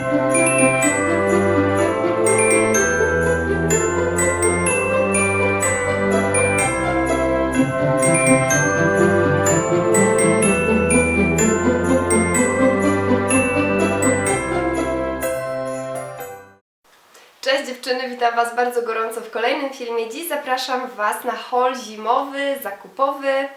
Cześć dziewczyny, witam Was bardzo gorąco w kolejnym filmie. Dziś zapraszam Was na haul zimowy, zakupowy.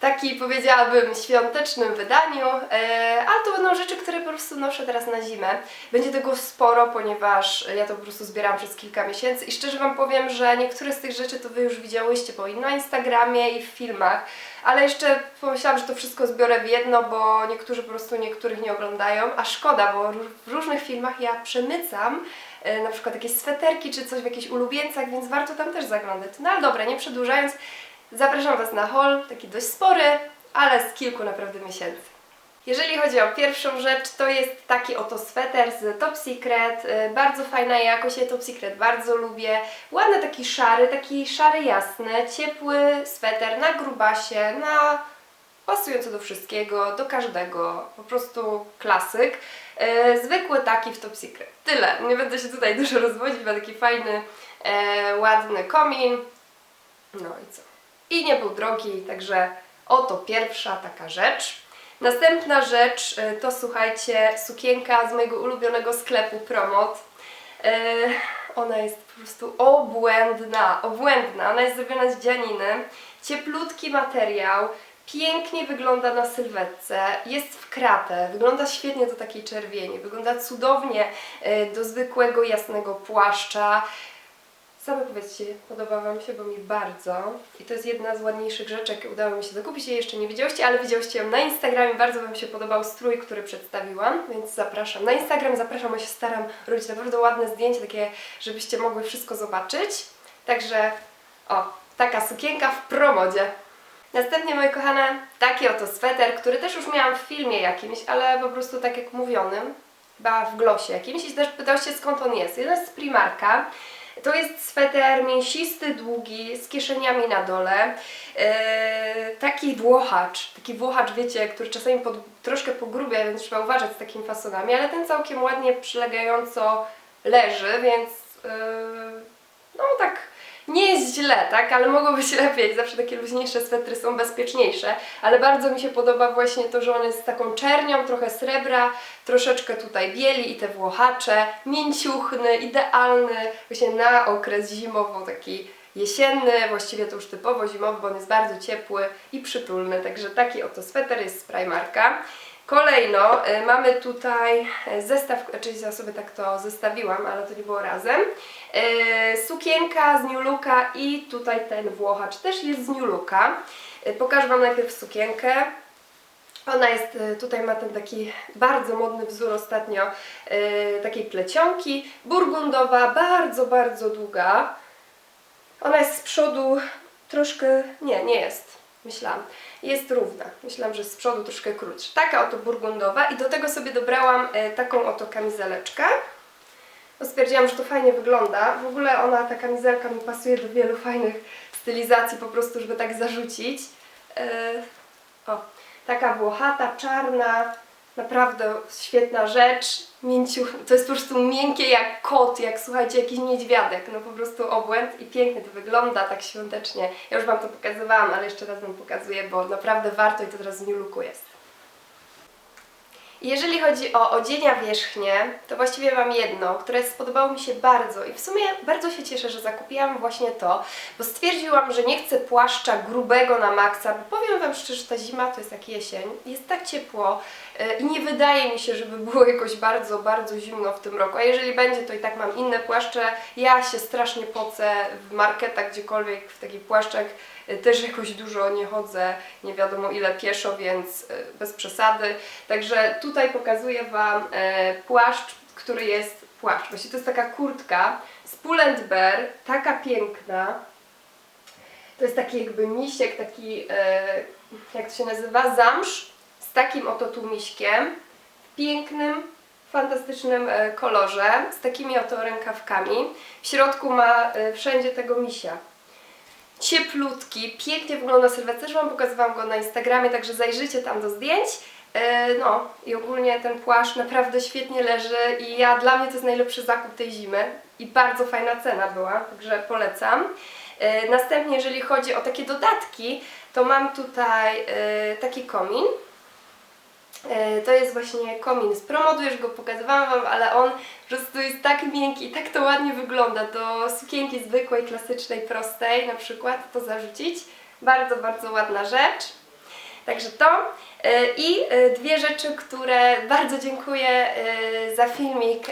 Taki powiedziałabym świątecznym wydaniu, e, ale to będą rzeczy, które po prostu noszę teraz na zimę. Będzie tego sporo, ponieważ ja to po prostu zbieram przez kilka miesięcy i szczerze Wam powiem, że niektóre z tych rzeczy to Wy już widziałyście po i na Instagramie i w filmach, ale jeszcze pomyślałam, że to wszystko zbiorę w jedno, bo niektórzy po prostu niektórych nie oglądają, a szkoda, bo w różnych filmach ja przemycam e, na przykład jakieś sweterki czy coś w jakichś ulubieńcach, więc warto tam też zaglądać. No ale dobra, nie przedłużając, zapraszam Was na haul, taki dość spory, ale z kilku naprawdę miesięcy. Jeżeli chodzi o pierwszą rzecz, to jest taki oto sweter z Top Secret. y, Bardzo fajna jakość, ja Top Secret bardzo lubię. Ładny taki szary, taki szary jasny, ciepły sweter na grubasie, na pasujący do wszystkiego, do każdego, po prostu klasyk. E, zwykły taki w Top Secret. Tyle. Nie będę się tutaj dużo rozwodzić, ma taki fajny, e, ładny komin. No i co? I nie był drogi, także oto pierwsza taka rzecz. Następna rzecz e, to słuchajcie, sukienka z mojego ulubionego sklepu Promot. E, ona jest po prostu obłędna, obłędna. Ona jest zrobiona z dzianiny, cieplutki materiał, pięknie wygląda na sylwetce, jest w kratę, wygląda świetnie do takiej czerwieni, wygląda cudownie e, do zwykłego jasnego płaszcza. Same powiedzcie, podoba Wam się, bo mi bardzo. I to jest jedna z ładniejszych rzeczy, jakie udało mi się zakupić. Jej jeszcze nie widziałyście, ale widziałyście ją na Instagramie. Bardzo Wam się podobał strój, który przedstawiłam, więc zapraszam. Na Instagram zapraszam, bo się staram robić naprawdę ładne zdjęcia, takie, żebyście mogły wszystko zobaczyć. Także, o, taka sukienka w promodzie. Następnie, moje kochane, taki oto sweter, który też już miałam w filmie jakimś, ale po prostu tak jak mówionym, chyba w glosie jakimś i też pytałyście skąd on jest. Jeden z Primarka. To jest sweter mięsisty, długi, z kieszeniami na dole. Eee, taki włochacz, taki włochacz, wiecie, który czasami pod, troszkę pogrubia, więc trzeba uważać z takimi fasonami, ale ten całkiem ładnie przylegająco leży, więc eee, no tak nie jest źle, tak, ale mogło być lepiej. Zawsze takie luźniejsze swetry są bezpieczniejsze, ale bardzo mi się podoba właśnie to, że on jest z taką czernią, trochę srebra, troszeczkę tutaj bieli i te włochacze, mięciuchny, idealny właśnie na okres zimowo taki jesienny, właściwie to już typowo zimowy, bo on jest bardzo ciepły i przytulny, także taki oto sweter jest z Primarka. Kolejno y, mamy tutaj y, zestaw, czyli ja sobie tak to zestawiłam, ale to nie było razem. Y, sukienka z New Looka i tutaj ten włochacz też jest z New Looka. Pokażę Wam najpierw sukienkę. Ona jest, tutaj ma ten taki bardzo modny wzór ostatnio, takiej plecionki, burgundowa, bardzo, bardzo długa. Ona jest z przodu troszkę, nie, nie jest, myślałam, jest równa. Myślałam, że z przodu troszkę krótsza. Taka oto burgundowa i do tego sobie dobrałam e, taką oto kamizeleczkę. No stwierdziłam, że to fajnie wygląda. W ogóle ona, ta kamizelka mi pasuje do wielu fajnych stylizacji, po prostu, żeby tak zarzucić. E, o, taka włochata, czarna, naprawdę świetna rzecz. To jest po prostu miękkie jak kot, jak słuchajcie, jakiś niedźwiadek. No po prostu obłęd i pięknie to wygląda, tak świątecznie. Ja już Wam to pokazywałam, ale jeszcze raz Wam pokazuję, bo naprawdę warto i to teraz w New Looku jest. Jeżeli chodzi o odzienia wierzchnie, to właściwie mam jedno, które spodobało mi się bardzo i w sumie bardzo się cieszę, że zakupiłam właśnie to, bo stwierdziłam, że nie chcę płaszcza grubego na maksa, bo powiem Wam szczerze, że ta zima to jest jak jesień, jest tak ciepło yy, i nie wydaje mi się, żeby było jakoś bardzo, bardzo zimno w tym roku, a jeżeli będzie, to i tak mam inne płaszcze, ja się strasznie pocę w marketach, gdziekolwiek w takich płaszczach, Y, Też jakoś dużo nie chodzę, nie wiadomo ile pieszo, więc y, bez przesady. Także tutaj pokazuję Wam e, płaszcz, który jest płaszcz. Właściwie to jest taka kurtka z Pull Bear, taka piękna. To jest taki jakby misiek, taki, e, jak to się nazywa, zamsz z takim oto tłumiśkiem w pięknym, fantastycznym e, kolorze, z takimi oto rękawkami. W środku ma e, wszędzie tego misia cieplutki, pięknie wygląda sylwetce, że Wam pokazywałam go na Instagramie, także zajrzyjcie tam do zdjęć. E, No i ogólnie ten płaszcz naprawdę świetnie leży i ja dla mnie to jest najlepszy zakup tej zimy i bardzo fajna cena była, także polecam. E, Następnie jeżeli chodzi o takie dodatki, to mam tutaj e, taki komin. E, To jest właśnie komin z promodu, już go pokazywałam Wam, ale on po prostu jest tak miękki i tak to ładnie wygląda. Do sukienki zwykłej, klasycznej, prostej na przykład to zarzucić. Bardzo, bardzo ładna rzecz. Także to. E, I e, dwie rzeczy, które bardzo dziękuję e, za filmik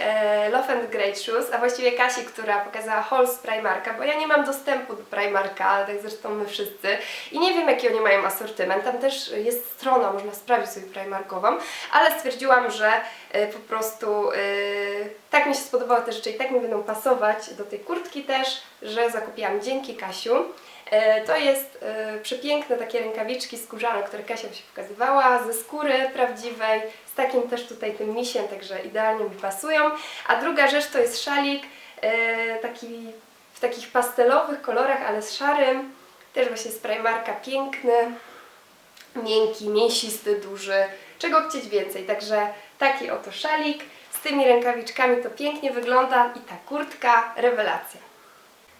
Love and Great Shoes, a właściwie Kasi, która pokazała haul z Primarka, bo ja nie mam dostępu do Primarka, ale tak zresztą my wszyscy. I nie wiem, jaki oni mają asortyment. Tam też jest strona, można sprawdzić sobie Primarkową, ale stwierdziłam, że po prostu tak mi się spodobały te rzeczy i tak mi będą pasować do tej kurtki też, że zakupiłam dzięki Kasiu. E, To jest e, przepiękne takie rękawiczki skórzane, które Kasia się pokazywała, ze skóry prawdziwej, z takim też tutaj tym misiem, także idealnie mi pasują. A druga rzecz to jest szalik, e, taki w takich pastelowych kolorach, ale z szarym, też właśnie z Primarka, piękny, miękki, mięsisty, duży, czego chcieć więcej. Także taki oto szalik z tymi rękawiczkami to pięknie wygląda i ta kurtka rewelacja.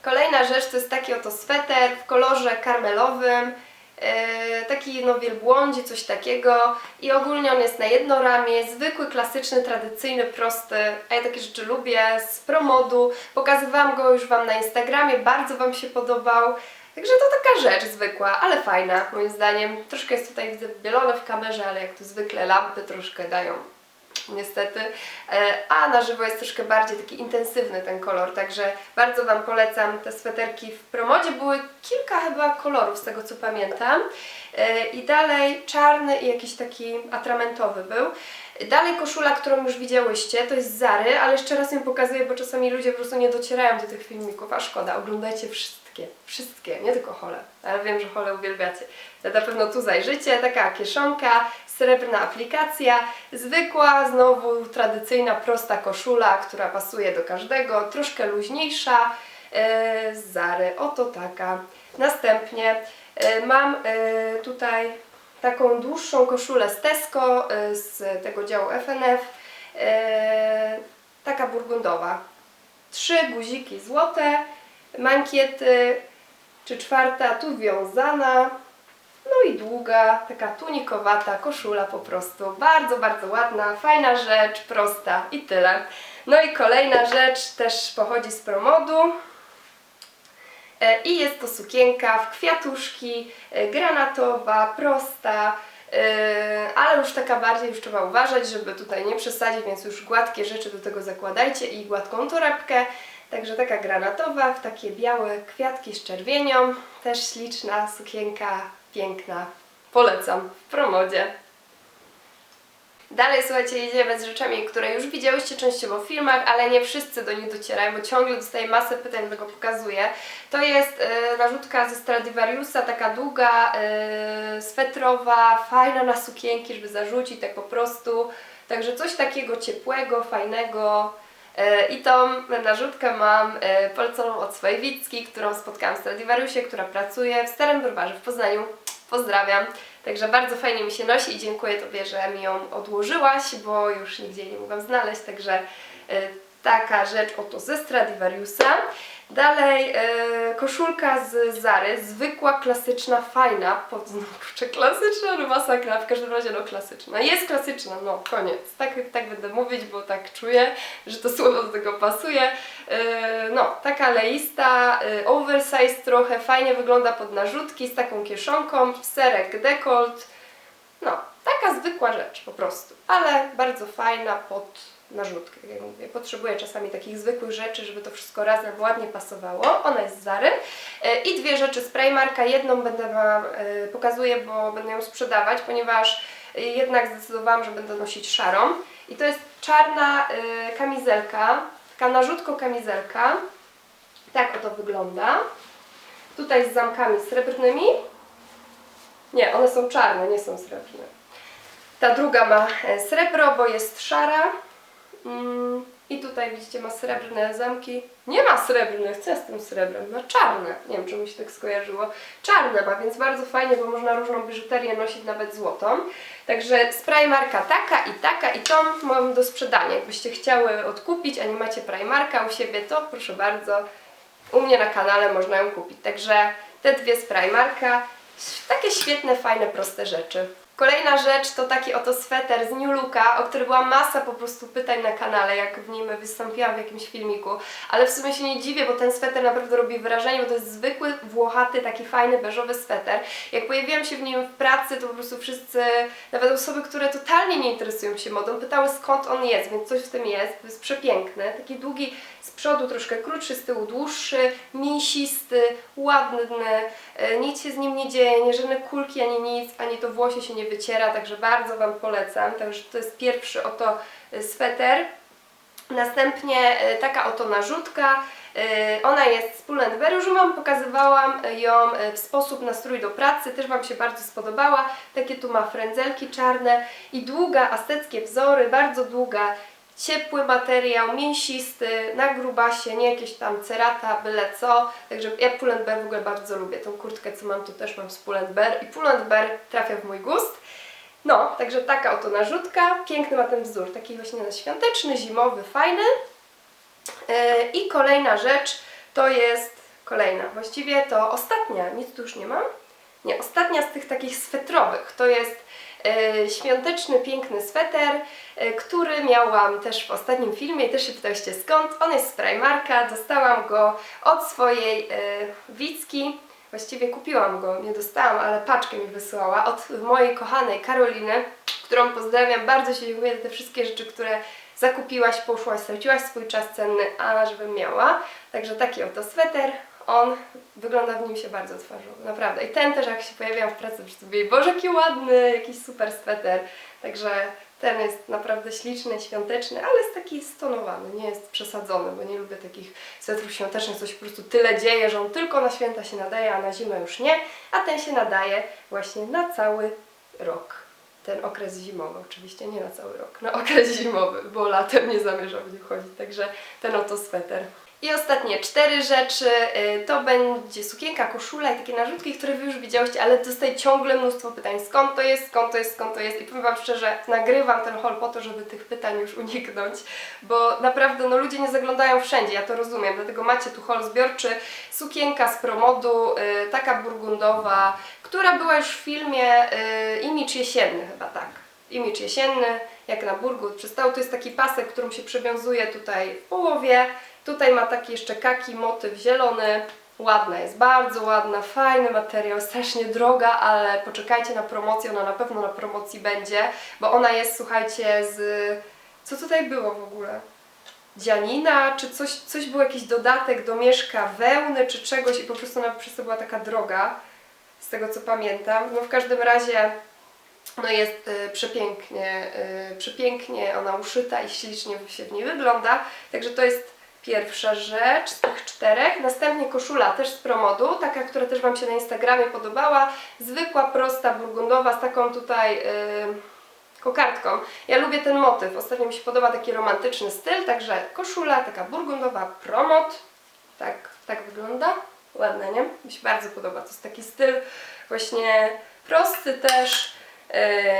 Kolejna rzecz to jest taki oto sweter w kolorze karmelowym, e, taki no wielbłądzi, coś takiego. I ogólnie on jest na jedno ramię, zwykły, klasyczny, tradycyjny, prosty, a ja takie rzeczy lubię, z promodu, pokazywałam go już Wam na Instagramie, bardzo Wam się podobał, także to taka rzecz zwykła, ale fajna moim zdaniem, troszkę jest tutaj widzę w kamerze, ale jak tu zwykle lampy troszkę dają niestety, E, a na żywo jest troszkę bardziej taki intensywny ten kolor, także bardzo Wam polecam. Te sweterki w promodzie, były kilka chyba kolorów z tego co pamiętam. E, i dalej czarny i jakiś taki atramentowy był. Dalej koszula, którą już widziałyście, to jest Zary, ale jeszcze raz ją pokazuję, bo czasami ludzie po prostu nie docierają do tych filmików, a szkoda, oglądajcie wszystkie, wszystkie, nie tylko hole, ale wiem, że hole uwielbiacie. Na pewno tu zajrzycie, taka kieszonka, srebrna aplikacja, zwykła, znowu tradycyjna, prosta koszula, która pasuje do każdego, troszkę luźniejsza, e, z Zary, oto taka. Następnie e, mam e, tutaj taką dłuższą koszulę z Tesco, e, z tego działu FNF, e, taka burgundowa. Trzy guziki złote, mankiety, czy czwarta tu wiązana, no i długa, taka tunikowata koszula po prostu. Bardzo, bardzo ładna, fajna rzecz, prosta i tyle. No i kolejna rzecz też pochodzi z promodu. E, I jest to sukienka w kwiatuszki, e, granatowa, prosta, e, ale już taka bardziej już trzeba uważać, żeby tutaj nie przesadzić, więc już gładkie rzeczy do tego zakładajcie i gładką torebkę. Także taka granatowa, w takie białe kwiatki z czerwienią, też śliczna sukienka, piękna. Polecam w promodzie. Dalej, słuchajcie, jedziemy z rzeczami, które już widziałyście częściowo w filmach, ale nie wszyscy do nich docierają, bo ciągle dostaję masę pytań, tego pokazuję. To jest e, narzutka ze Stradivariusa, taka długa, e, swetrowa, fajna na sukienki, żeby zarzucić tak po prostu. Także coś takiego ciepłego, fajnego. E, I tą narzutkę mam e, poleconą od swojej Wicki, którą spotkałam w Stradivariusie, która pracuje w Starym Browarze w Poznaniu. Pozdrawiam. Także bardzo fajnie mi się nosi i dziękuję Tobie, że mi ją odłożyłaś, bo już nigdzie nie mogłam znaleźć, także e, taka rzecz oto ze Stradivariusa. Dalej e, koszulka z Zary, zwykła, klasyczna, fajna, pod, no kurczę, klasyczna, no masakra, w każdym razie no klasyczna. Jest klasyczna, no koniec, tak, tak będę mówić, bo tak czuję, że to słowo do tego pasuje. E, no, taka leista, e, oversize trochę, fajnie wygląda pod narzutki, z taką kieszonką, serek dekolt, no, taka zwykła rzecz po prostu, ale bardzo fajna pod narzutkę, jak mówię. Potrzebuję czasami takich zwykłych rzeczy, żeby to wszystko razem ładnie pasowało. Ona jest z Zary. E, I dwie rzeczy z Primarka. Jedną będę Wam e, pokazuję, bo będę ją sprzedawać, ponieważ e, jednak zdecydowałam, że będę nosić szarą. I to jest czarna kamizelka, taka narzutko kamizelka. Tak oto wygląda. Tutaj z zamkami srebrnymi. Nie, one są czarne, nie są srebrne. Ta druga ma srebro, bo jest szara. Mm, I tutaj widzicie ma srebrne zamki. Nie ma srebrnych, co z tym srebrem? Ma czarne. Nie wiem, czemu się tak skojarzyło. Czarne ma, więc bardzo fajnie, bo można różną biżuterię nosić, nawet złotą. Także z Primarka taka i taka i tą mam do sprzedania. Jakbyście chciały odkupić, a nie macie Primarka u siebie, to proszę bardzo, u mnie na kanale można ją kupić. Także te dwie z Primarka, takie świetne, fajne, proste rzeczy. Kolejna rzecz to taki oto sweter z New Looka, o który była masa po prostu pytań na kanale, jak w nim wystąpiłam w jakimś filmiku. Ale w sumie się nie dziwię, bo ten sweter naprawdę robi wrażenie, bo to jest zwykły, włochaty, taki fajny, beżowy sweter. Jak pojawiłam się w nim w pracy, to po prostu wszyscy, nawet osoby, które totalnie nie interesują się modą, pytały skąd on jest, więc coś w tym jest. To jest przepiękny, taki długi z przodu troszkę krótszy, z tyłu dłuższy, mięsisty, ładny, nic się z nim nie dzieje, nie żadne kulki ani nic, ani to włosie się nie wyciera, także bardzo Wam polecam. Także to jest pierwszy oto e, sweter. Następnie e, taka oto narzutka. E, Ona jest z Pull&Bear, już Wam pokazywałam ją e, w sposób na strój do pracy, też Wam się bardzo spodobała. Takie tu ma frędzelki czarne i długa, asceckie wzory, bardzo długa, ciepły materiał, mięsisty, na grubasie, nie jakieś tam cerata, byle co. Także ja Pull&Bear w ogóle bardzo lubię. Tą kurtkę, co mam tu też mam z Pull&Bear i Pull&Bear trafia w mój gust. No, także taka oto narzutka. Piękny ma ten wzór, taki właśnie na świąteczny, zimowy, fajny. Yy, I kolejna rzecz to jest, kolejna, właściwie to ostatnia, nic tu już nie mam. Nie, ostatnia z tych takich swetrowych. To jest e, świąteczny, piękny sweter, e, który miałam też w ostatnim filmie i też się pytałyście skąd. On jest z Primarka, dostałam go od swojej e, Wicki. Właściwie kupiłam go, nie dostałam, ale paczkę mi wysłała od mojej kochanej Karoliny, którą pozdrawiam. Bardzo się dziękuję za te wszystkie rzeczy, które zakupiłaś, poszłaś, straciłaś swój czas cenny, a żebym miała. Także taki oto sweter. On wygląda w nim się bardzo twarzowo, naprawdę. I ten też jak się pojawiam w pracy, przy sobie, Boże, jaki ładny, jakiś super sweter. Także ten jest naprawdę śliczny, świąteczny, ale jest taki stonowany, nie jest przesadzony, bo nie lubię takich swetrów świątecznych, co się po prostu tyle dzieje, że on tylko na święta się nadaje, a na zimę już nie, a ten się nadaje właśnie na cały rok. Ten okres zimowy, oczywiście nie na cały rok, na okres zimowy, bo latem nie zamierzam w nim chodzić, także ten oto sweter. I ostatnie cztery rzeczy, y, to będzie sukienka, koszula i takie narzutki, które Wy już widziałyście, ale dostaję ciągle mnóstwo pytań, skąd to jest, skąd to jest, skąd to jest? I powiem Wam szczerze, nagrywam ten haul po to, żeby tych pytań już uniknąć, bo naprawdę no ludzie nie zaglądają wszędzie, ja to rozumiem, dlatego macie tu haul zbiorczy, sukienka z promodu, y, taka burgundowa, która była już w filmie y, Image Jesienny chyba, tak. Image jesienny, jak na burgund przystał. To jest taki pasek, którym się przywiązuje tutaj w połowie. Tutaj ma taki jeszcze kaki motyw zielony. Ładna jest, bardzo ładna, fajny materiał, strasznie droga, ale poczekajcie na promocję, ona na pewno na promocji będzie, bo ona jest, słuchajcie, z... Co tutaj było w ogóle? Dzianina, czy coś, coś był jakiś dodatek do mieszka wełny, czy czegoś i po prostu ona przez to była taka droga, z tego co pamiętam. No w każdym razie no jest y, przepięknie, y, przepięknie ona uszyta i ślicznie się w niej wygląda. Także to jest pierwsza rzecz z tych czterech. Następnie koszula też z promodu, taka, która też Wam się na Instagramie podobała. Zwykła, prosta, burgundowa z taką tutaj y, kokardką. Ja lubię ten motyw. Ostatnio mi się podoba taki romantyczny styl, także koszula taka burgundowa, promot. Tak, tak wygląda. Ładne, nie? Mi się bardzo podoba. To jest taki styl właśnie prosty też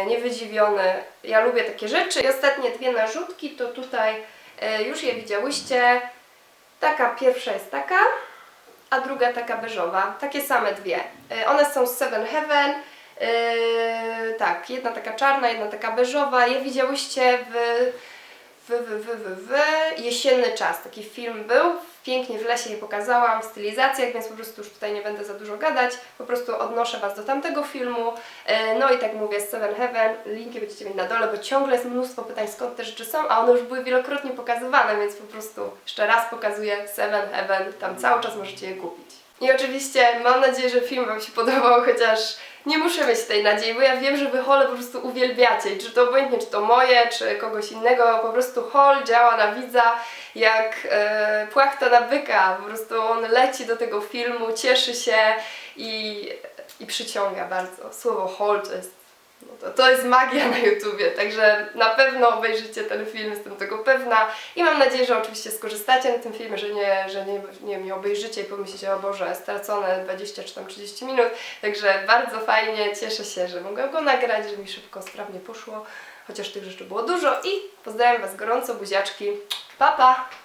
niewydziwiony. Ja lubię takie rzeczy. I ostatnie dwie narzutki to tutaj e, już je widziałyście. Taka pierwsza jest taka, a druga taka beżowa. Takie same dwie. E, one są z Seven Heaven. E, tak, jedna taka czarna, jedna taka beżowa. Je widziałyście w, w, w, w, w, w jesienny czas. Taki film był. Pięknie w lesie je pokazałam, w stylizacjach, więc po prostu już tutaj nie będę za dużo gadać. Po prostu odnoszę Was do tamtego filmu. E, No i tak mówię, z Seven Heaven, linki będziecie mieć na dole, bo ciągle jest mnóstwo pytań, skąd te rzeczy są, a one już były wielokrotnie pokazywane, więc po prostu jeszcze raz pokazuję Seven Heaven, tam cały czas możecie je kupić. I oczywiście mam nadzieję, że film Wam się podobał, chociaż nie muszę mieć tej nadziei, bo ja wiem, że Wy hole po prostu uwielbiacie. I czy to obojętnie, czy to moje, czy kogoś innego, po prostu hol działa na widza jak e, płachta na byka. Po prostu on leci do tego filmu, cieszy się i, i przyciąga bardzo. Słowo hol to jest no to, to jest magia na YouTubie, także na pewno obejrzycie ten film, jestem tego pewna. I mam nadzieję, że oczywiście skorzystacie na tym filmie, że nie, że nie, nie, nie obejrzycie i pomyślicie, o Boże, stracone 20 czy tam 30 minut, także bardzo fajnie, cieszę się, że mogłam go nagrać, że mi szybko, sprawnie poszło, chociaż tych rzeczy było dużo i pozdrawiam Was gorąco, buziaczki, pa pa!